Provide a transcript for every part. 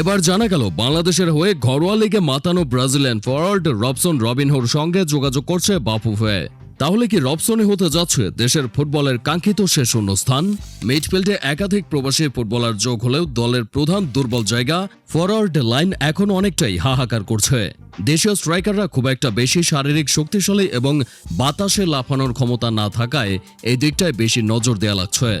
এবার জানা গেল, বাংলাদেশের হয়ে ঘরোয়া লিগে মাতানো ব্রাজিলিয়ান ফরওয়ার্ড রবসন রবিনহোর সঙ্গে যোগাযোগ করছে বাফুফে। তাহলে কি রবসনে হতে যাচ্ছে দেশের ফুটবলের কাঙ্ক্ষিত সে শূন্যস্থান মিডফিল্ডে একাধিক প্রবাসী ফুটবলার যোগ হলেও দলের প্রধান দুর্বল জায়গা ফরওয়ার্ড লাইন এখন অনেকটাই হাহাকার করছে। দেশীয় স্ট্রাইকাররা খুব একটা বেশি শারীরিক শক্তিশালী এবং বাতাসে লাফানোর ক্ষমতা না থাকায় এই দিকটায় বেশি নজর দেওয়া লাগছে।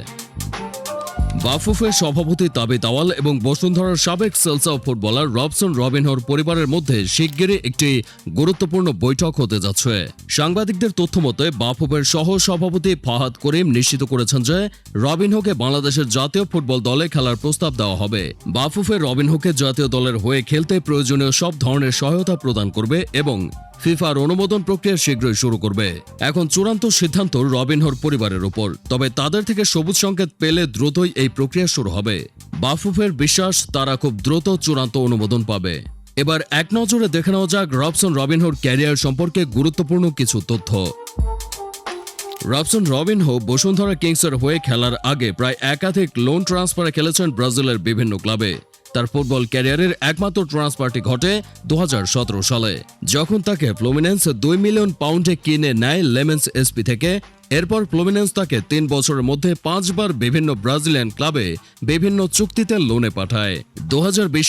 বাফুফের সভাপতি তাবি তাওয়াল এবং বসুন্ধরার সাবেক সেলসাও ফুটবলার রবসন রবিনহোর পরিবারের মধ্যে শিগগিরই একটি গুরুত্বপূর্ণ বৈঠক হতে যাচ্ছে। সাংবাদিকদের তথ্য মতে, বাফুফের সহ সভাপতি ফাহাদ করিম নিশ্চিত করেছেন যে রবিনহোকে বাংলাদেশের জাতীয় ফুটবল দলে খেলার প্রস্তাব দেওয়া হবে। বাফুফে রবিনহোকে জাতীয় দলের হয়ে খেলতে প্রয়োজনীয় সব ধরনের সহায়তা প্রদান করবে এবং ফিফার অনুমোদন প্রক্রিয়া শীঘ্রই শুরু করবে। এখন চূড়ান্ত সিদ্ধান্ত রবিনহোর পরিবারের উপর। তবে তাদের থেকে সবুজ সংকেত পেলে দ্রুতই এই প্রক্রিয়া শুরু হবে। বাফুফের বিশ্বাস, তারা খুব দ্রুত চূড়ান্ত অনুমোদন পাবে। এবার এক নজরে দেখে নেওয়া যাক রবসন রবিনহোর ক্যারিয়ার সম্পর্কে গুরুত্বপূর্ণ কিছু তথ্য। রবসন রবিনহো বসুন্ধরা কিংসের হয়ে খেলার আগে প্রায় একাধিক লোন ট্রান্সফারে খেলেছেন ব্রাজিলের বিভিন্ন ক্লাবে। তার ফুটবল ক্যারিয়ারের একমাত্র ট্রান্সফারটি ঘটে দু হাজার সতেরো সালে। যখন তাকে ফ্লুমিনেন্স দুই মিলিয়ন পাউন্ডে কিনে নেয় লেমেন্স এসপি থেকে, এরপর ফ্লুমিনেন্স তাকে তিন বছরের মধ্যে পাঁচবার বিভিন্ন ব্রাজিলিয়ান ক্লাবে বিভিন্ন চুক্তিতে লোনে পাঠায়। দু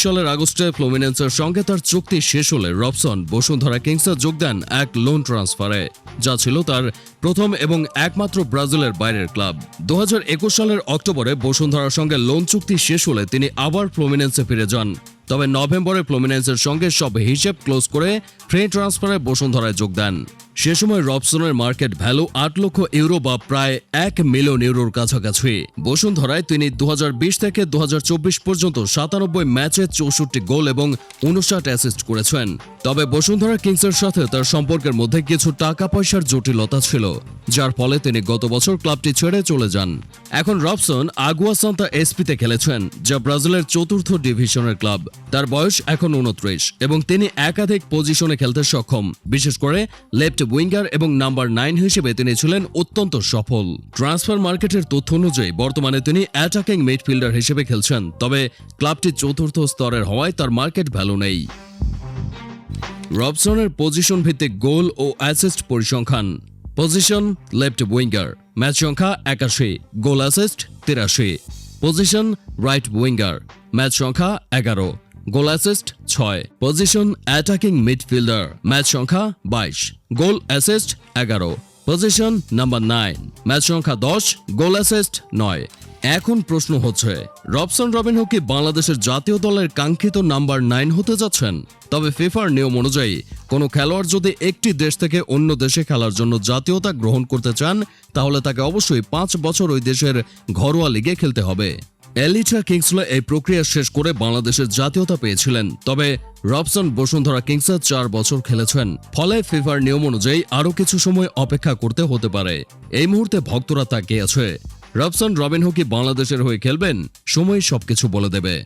সালের আগস্টে ফ্লুমিনেন্সের সঙ্গে তার চুক্তি শেষ হলে রবসন বসুন্ধরা কিংসে যোগ দেন এক লোন ট্রান্সফারে, যা ছিল তার প্রথম এবং একমাত্র ব্রাজিলের বাইরের ক্লাব। দু হাজার একুশ সালের অক্টোবরে বসুন্ধরার সঙ্গে লোন চুক্তি শেষ হলে তিনি আবার ফ্লুমিনেন্সে ফিরে যান তবে নভেম্বরে ফ্লুমিনেন্সের সঙ্গে সব হিসেব ক্লোজ করে ফ্রি ট্রান্সফারে বসুন্ধরায় যোগ দেন। সে সময় রবসনের মার্কেট ভ্যালু আট লক্ষ ইউরো বা প্রায় এক মিলিয়ন ইউরোর কাছাকাছি। বসুন্ধরায় তিনি দু হাজার বিশ থেকে দু হাজার চব্বিশ পর্যন্ত সাতানব্বই ম্যাচে চৌষট্টি গোল এবং উনষাট অ্যাসিস্ট করেছেন। তবে বসুন্ধরা কিংসের সাথে তার সম্পর্কের মধ্যে কিছু টাকা পয়সার জটিলতা ছিল, যার ফলে তিনি গত বছর ক্লাবটি ছেড়ে চলে যান। এখন রবসন আগুয়া সান্তা এসপিতে খেলেছেন, যা ব্রাজিলের চতুর্থ ডিভিশনের ক্লাব তার বয়স এখন উনত্রিশ এবং তিনি একাধিক পজিশনে খেলতে সক্ষম। বিশেষ করে লেফট উইঙ্গার এবং নাম্বার নাইন হিসেবে তিনি ছিলেন অত্যন্ত সফল। ট্রান্সফার মার্কেটের তথ্য অনুযায়ী বর্তমানে তিনি অ্যাটাকিং মিডফিল্ডার হিসেবে খেলছেন, তবে ক্লাবটি চতুর্থ স্তরের হওয়ায় তার মার্কেট ভ্যালু নেই। রবসনের পজিশন ভিত্তিক গোল ও অ্যাসিস্ট পরিসংখ্যান। Position left winger. ম্যাচ সংখ্যা একাশি, গোল অ্যাসিস্ট তিরাশি। Position right winger. ম্যাচ সংখ্যা এগারো। গোল অ্যাসিস্ট ছয়। Position attacking midfielder. ম্যাচ সংখ্যা বাইশ। গোল অ্যাসিস্ট এগারো। Position number nine. ম্যাচ সংখ্যা দশ গোল অ্যাসিস্ট নয়। এখন প্রশ্ন হচ্ছে, রবসন রবিনহো কি বাংলাদেশের জাতীয় দলের কাঙ্ক্ষিত নাম্বার নাইন হতে যাচ্ছেন? তবে ফিফার নিয়ম অনুযায়ী, কোনো খেলোয়াড় যদি একটি দেশ থেকে অন্য দেশে খেলার জন্য জাতীয়তা গ্রহণ করতে চান, তাহলে তাকে অবশ্যই পাঁচ বছর ওই দেশের ঘরোয়া লিগে খেলতে হবে। এলিটা কিংসলে এই প্রক্রিয়া শেষ করে বাংলাদেশের জাতীয়তা পেয়েছিলেন। তবে রবসন বসুন্ধরা কিংসে চার বছর খেলেছেন। ফলে ফিফার নিয়ম অনুযায়ী আরও কিছু সময় অপেক্ষা করতে হতে পারে। এই মুহূর্তে ভক্তরা তাকিয়ে আছে। রবসন রবিনহো কি বাংলাদেশের হয়ে খেলবেন? সময় সবকিছু বলে দেবে।